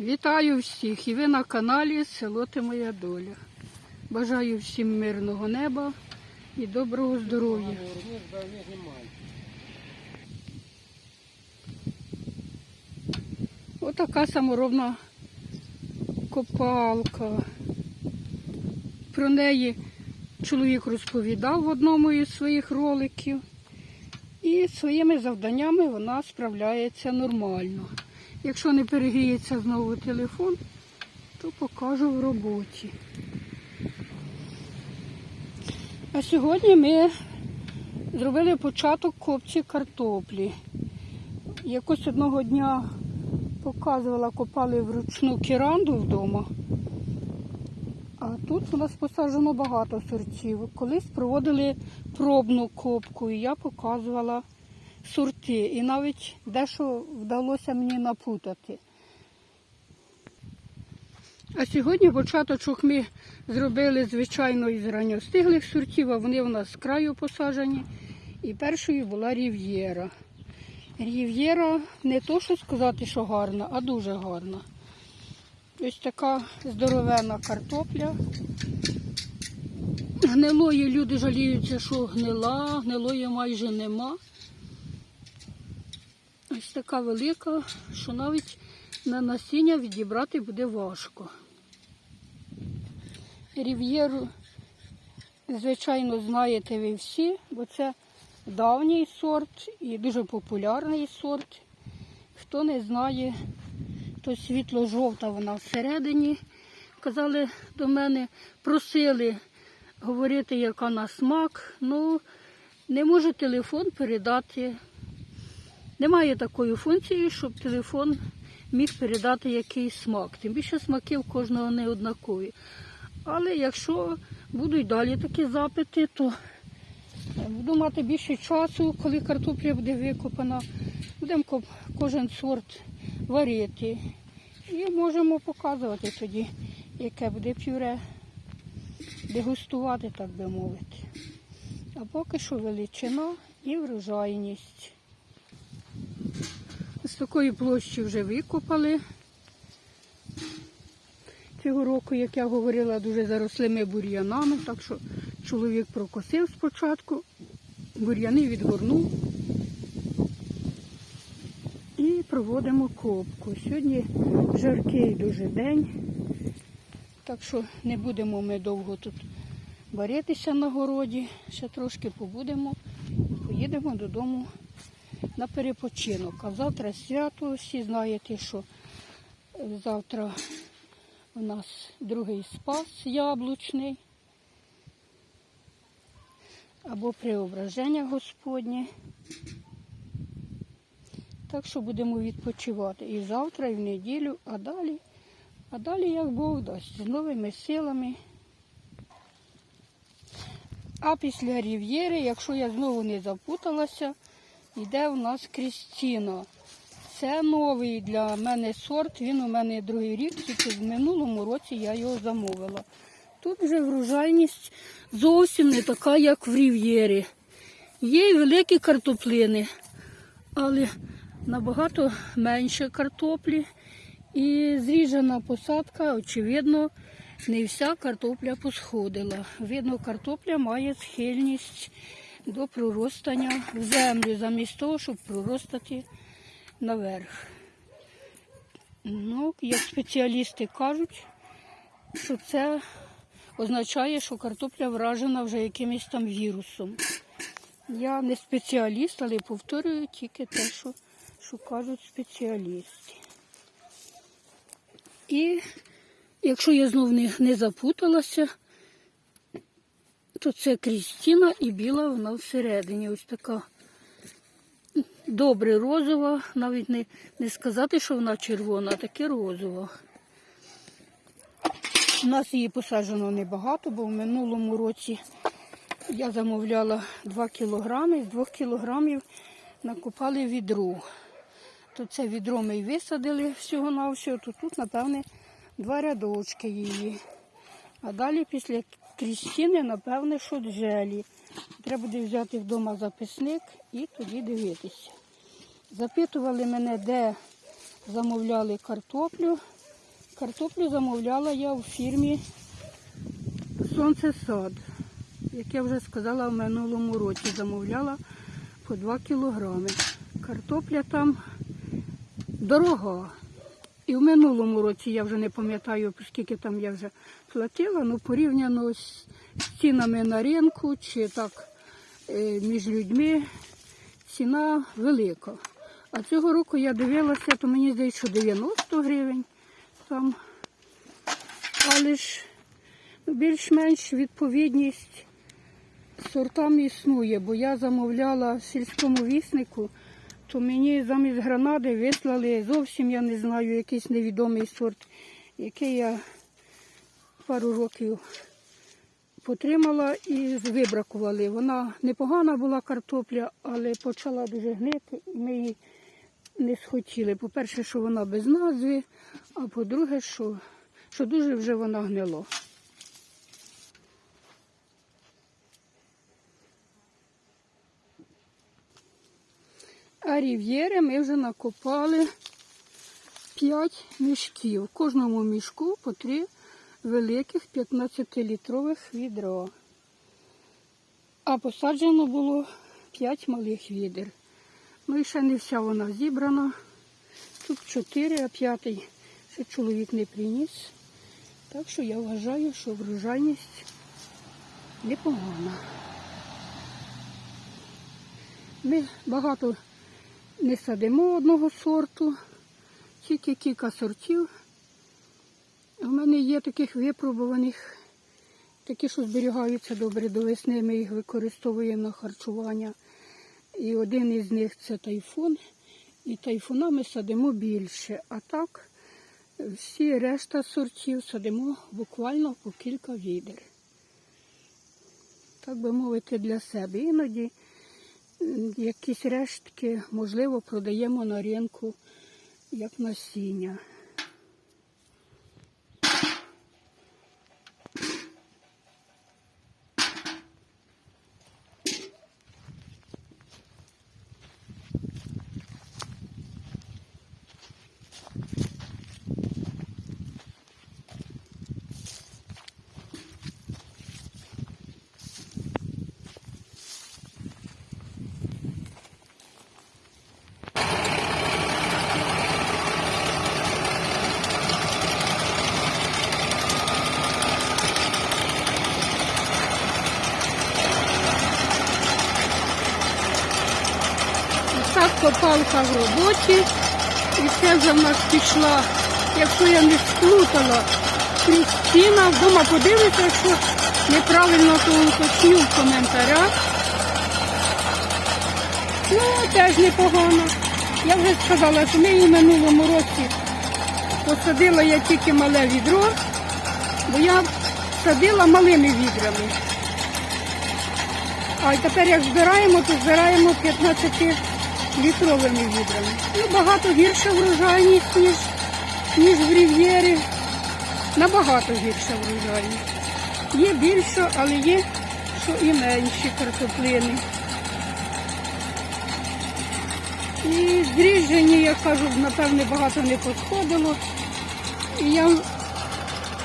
Вітаю всіх і ви на каналі Село Ти Моя Доля. Бажаю всім мирного неба і доброго здоров'я. Отака саморобна копалка. Про неї чоловік розповідав в одному із своїх роликів. І своїми завданнями вона справляється нормально. Якщо не перегріється знову телефон, то покажу в роботі. А сьогодні ми зробили початок копці картоплі. Якось одного дня показувала, копали вручну кіранду вдома. А тут у нас посаджено багато сортів. Колись проводили пробну копку, і я показувала сорти. І навіть дещо вдалося мені напутати. А сьогодні початочок ми зробили, звичайно, із ранньостиглих сортів, а вони у нас з краю посаджені. І першою була рів'єра. Рів'єра не то, що сказати, що гарна, а дуже гарна. Ось така здоровенна картопля. Гнилої люди жаліються, що гнила, гнилої майже нема. Ось така велика, що навіть на насіння відібрати буде важко. Рів'єру, звичайно, знаєте ви всі, бо це давній сорт і дуже популярний сорт. Хто не знає, то світло-жовта вона всередині. Казали до мене, просили говорити, яка на смак. Ну, не може телефон передати. Немає такої функції, щоб телефон міг передати якийсь смак. Тим більше смаки в кожного не однакові. Але якщо будуть далі такі запити, то буду мати більше часу, коли картопля буде викопана. Будемо кожен сорт варити. І можемо показувати тоді, яке буде пюре, дегустувати, так би мовити. А поки що величина і врожайність. Такої площі вже викопали. Цього року, як я говорила, дуже зарослими бур'янами, так що чоловік прокосив спочатку, бур'яни відгорнув і проводимо копку. Сьогодні жаркий дуже день, так що не будемо ми довго тут варитися на городі, ще трошки побудемо, поїдемо додому на перепочинок. А завтра свято, всі знаєте, що завтра у нас другий спас яблучний або преображення Господнє. Так що будемо відпочивати і завтра, і в неділю, а далі, а далі як Бог дасть, з новими силами. А після Рів'єри, якщо я знову не запуталася, йде у нас Крістіна. Це новий для мене сорт, він у мене другий рік, тільки в минулому році я його замовила. Тут вже врожайність зовсім не така, як в Рів'єрі. Є й великі картоплини, але набагато менше картоплі. І зріжена посадка, очевидно, не вся картопля посходила. Видно, картопля має схильність до проростання в землю, замість того, щоб проростати наверх. Ну, як спеціалісти кажуть, що це означає, що картопля вражена вже якимось там вірусом. Я не спеціаліст, але повторюю тільки те, що, що кажуть спеціалісти. І якщо я знов не, не запуталася, то це Крістіна і біла вона всередині. Ось така добре розова, навіть не, не сказати, що вона червона, а таке розова. У нас її посаджено небагато, бо в минулому році я замовляла 2 кілограми, з 2 кілограмів накопали відро. То це відро ми висадили всього-навсього, то тут, напевне, два рядочки її. А далі після Крістіни, напевне, що джелі. Треба буде взяти вдома записник і тоді дивитися. Запитували мене, де замовляли картоплю. Картоплю замовляла я у фірмі Сонцесад. Як я вже сказала, в минулому році замовляла по 2 кілограми. Картопля там дорога. І в минулому році я вже не пам'ятаю, скільки там я вже платила, ну порівняно з цінами на ринку чи так е, між людьми ціна велика. А цього року я дивилася, то мені здається, що 90 гривень там. Але ж більш-менш відповідність сортам існує, бо я замовляла в сільському віснику, то мені замість гранади вислали зовсім, я не знаю, якийсь невідомий сорт, який я пару років потримала і вибракували. Вона непогана була картопля, але почала дуже гнити, ми її не схотіли. По-перше, що вона без назви, а по-друге, що, що дуже вже вона гнила. А рів'єри ми вже накопали 5 мішків. В кожному мішку по 3 великих 15-літрових відра. А посаджено було 5 малих відер. Ну і ще не вся вона зібрана. Тут 4, а п'ятий ще чоловік не приніс. Так що я вважаю, що врожайність непогана. Ми багато не садимо одного сорту, тільки кілька сортів. У мене є таких випробуваних, такі, що зберігаються добре до весни, ми їх використовуємо на харчування. І один із них це тайфун. І тайфуна ми садимо більше. А так всі решта сортів садимо буквально по кілька відер. Так би мовити, для себе. Іноді якісь рештки, можливо, продаємо на ринку як насіння. Так копалка в роботі. І це вже в нас пішла, якщо я не сплутала, Крістіна. Вдома подивиться, якщо неправильно, то уточню в коментарях. Ну, теж непогано. Я вже сказала, що ми в минулому році посадила я тільки мале відро, бо я садила малими відрами. А тепер як збираємо, то збираємо 15 літровими відрами. Ну, багато гірша врожайність, ніж, ніж в рів'єрі. Набагато гірша врожайність. Є більше, але є, що і менші картоплини. І зріжені, я кажу, напевне, багато не посходило. І я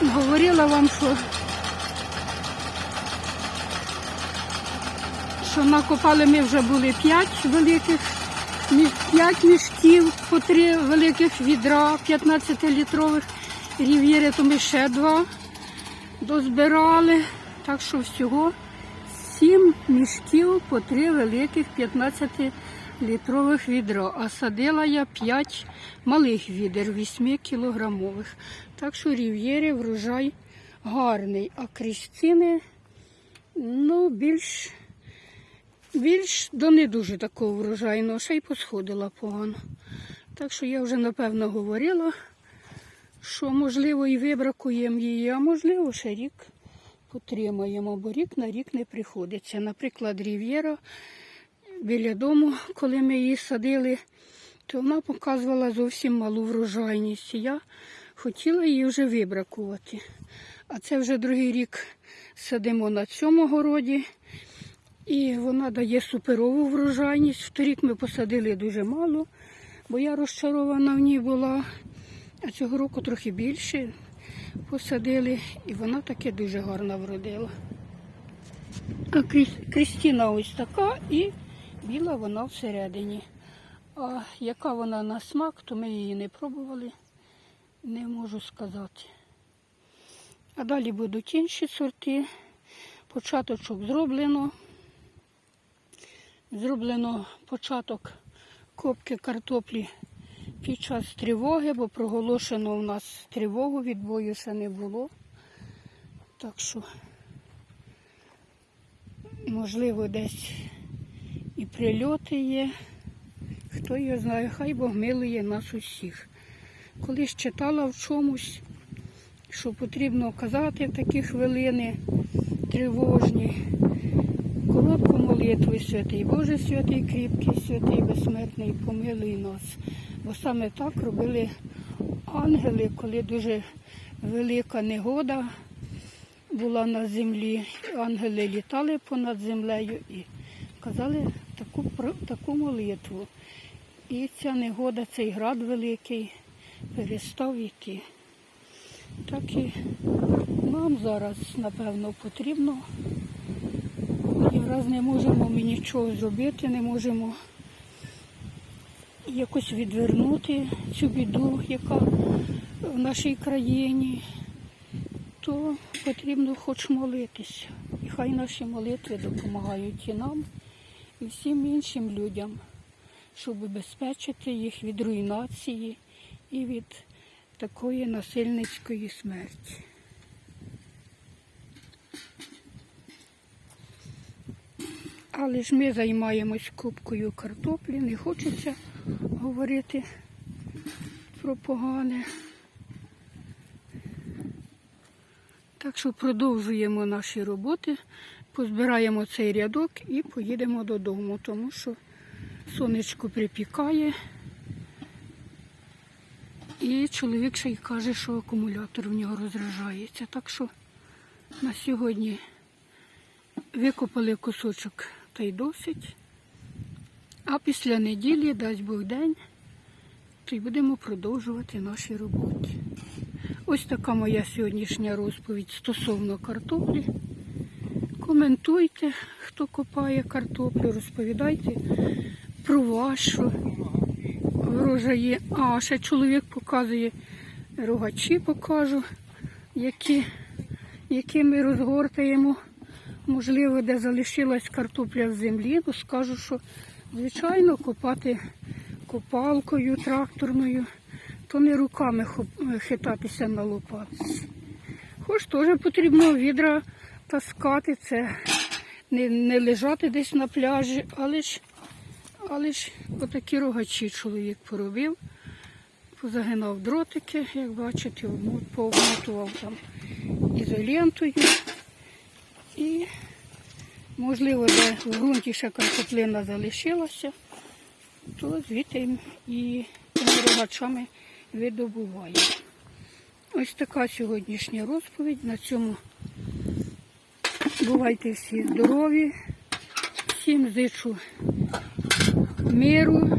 говорила вам, що що накопали ми вже були 5 великих, 5 мішків по 3 великих відра 15-літрових рів'єри, то ми ще два дозбирали. Так що всього 7 мішків по 3 великих 15-літрових відра. А садила я 5 малих відер 8 кілограмових. Так що рів'єри врожай гарний, а крістини ну, більш більш до не дуже такого врожайного, ще й посходила погано. Так що я вже напевно говорила, що можливо і вибракуємо її, а можливо ще рік потримаємо, бо рік на рік не приходиться. Наприклад, Рів'єра біля дому, коли ми її садили, то вона показувала зовсім малу врожайність. Я хотіла її вже вибракувати. А це вже другий рік садимо на цьому городі. І вона дає суперову врожайність. Торік ми посадили дуже мало, бо я розчарована в ній була. А цього року трохи більше посадили, і вона таке дуже гарно вродила. А Кріс- Крістіна ось така і біла вона всередині. А яка вона на смак, то ми її не пробували, не можу сказати. А далі будуть інші сорти. Початочок зроблено. Зроблено початок копки картоплі під час тривоги, бо проголошено у нас тривогу, відбою ще не було. Так що, можливо, десь і прильоти є. Хто його знає, хай Бог милує нас усіх. Колись читала в чомусь, що потрібно казати в такі хвилини тривожні. Молитви, святий Боже, святий кріпкий, святий безсмертний, помилуй нас. Бо саме так робили ангели, коли дуже велика негода була на землі. Ангели літали понад землею і казали таку, таку молитву. І ця негода, цей град великий перестав йти. Так і нам зараз, напевно, потрібно і враз не можемо ми нічого зробити, не можемо якось відвернути цю біду, яка в нашій країні, то потрібно хоч молитися. І хай наші молитви допомагають і нам, і всім іншим людям, щоб убезпечити їх від руйнації і від такої насильницької смерті. Але ж ми займаємось кубкою картоплі, не хочеться говорити про погане. Так що продовжуємо наші роботи, позбираємо цей рядок і поїдемо додому, тому що сонечко припікає. І чоловік ще й каже, що акумулятор в нього розряджається. Так що на сьогодні викопали кусочок та й досить. А після неділі, дасть Бог день, то й будемо продовжувати наші роботи. Ось така моя сьогоднішня розповідь стосовно картоплі. Коментуйте, хто копає картоплю, розповідайте про вашу врожаї. А, ще чоловік показує рогачі, покажу, які, які ми розгортаємо. Можливо, де залишилась картопля в землі, то скажу, що звичайно копати копалкою тракторною, то не руками хитатися на лопатці. Хоч теж потрібно відра таскати, це не, не лежати десь на пляжі, але ж, але ж отакі рогачі чоловік поробив, позагинав дротики, як бачите, обмо- пообмотував там ізолентою. І, можливо, де в ґрунті ще картоплина залишилася, то звідти і рогачами видобуває. Ось така сьогоднішня розповідь. На цьому бувайте всі здорові, всім зичу миру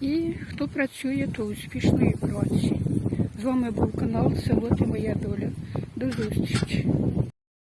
і хто працює, то успішної праці. З вами був канал Село Ти Моя Доля. До зустрічі!